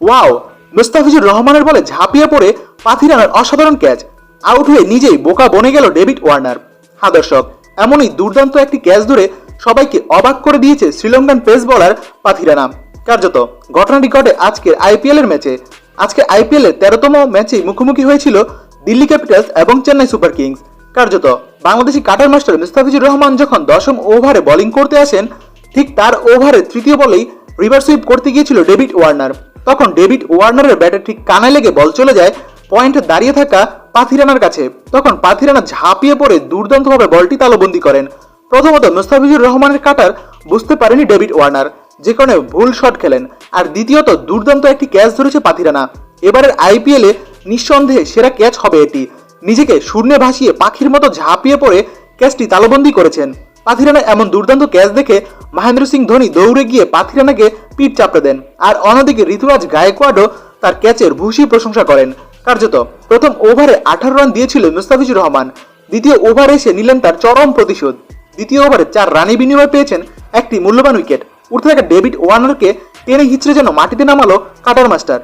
Wow, Mustafizur রহমানের বলে ঝাঁপিয়ে পড়ে পাথিরানার অসাধারণ ক্যাচ। আউট হয়ে নিজেই বোকা বনে গেল ডেভিড ওয়ার্নার। হ্যাঁ দর্শক, এমনই দুর্দান্ত একটি ক্যাচ ধরে সবাইকে অবাক করে দিয়েছে শ্রীলঙ্কান পেস বলার পাথিরানা। কার্যত, ঘটনাটি ঘটে আজকের আইপিএল এর ম্যাচে। আজকে আইপিএল এর তেরোতম ম্যাচে মুখোমুখি হয়েছিল দিল্লি ক্যাপিটালস এবং চেন্নাই সুপার কিংস। কার্যত, বাংলাদেশি কাটার মাস্টার মুস্তাফিজুর রহমান যখন দশম ওভারে বোলিং করতে আসেন, ঠিক তার ওভারে তৃতীয় বলেই রিভার সুইপ করতে গিয়েছিল ডেভিড ওয়ার্নার। তখন ডেভিড ওয়ার্নারের ব্যাটে ঠিক কানে লেগে বল চলে যায়, পয়েন্টে দাঁড়িয়ে থাকা পাথিরানার কাছে। তখন পাথিরানা ঝাঁপিয়ে পড়ে দুর্দান্তভাবে বলটি তালবন্দি করেন। প্রথমত মুস্তাফিজুর রহমানের কাটার বুঝতে পারেনি ডেভিড ওয়ার্নার, যে কারণে ভুল শট খেলেন। আর দ্বিতীয়ত, দুর্দান্ত একটি ক্যাচ ধরেছে পাথিরানা। এবারের আইপিএলে নিঃসন্দেহে সেরা ক্যাচ হবে এটি। নিজেকে শূন্যে ভাসিয়ে পাখির মতো ঝাঁপিয়ে পড়ে ক্যাচটি তালবন্দি করেছেন। পাথিরানা এমন দুর্দান্ত ক্যাচ দেখে মহেন্দ্র সিং ধোনি দৌড়ে গিয়ে পাথিরানাকে পিঠ চাপড়ে দেন। আর অন্যদিকে ঋতুরাজ গায়কোয়াডও তার ক্যাচের ভূষী প্রশংসা করেন। কার্যত প্রথম ওভারে আঠারো রান দিয়েছিল মুস্তাফিজুর রহমান। দ্বিতীয় ওভারে এসে নিলেন তার চরম প্রতিশোধ। দ্বিতীয় ওভারে চার রানে বিনিময়ে পেয়েছেন একটি মূল্যবান উইকেট। উঠতে থাকা ডেভিড ওয়ার্নারকে টেনে হিচড়ে যেন মাটিতে নামালো কাটার মাস্টার।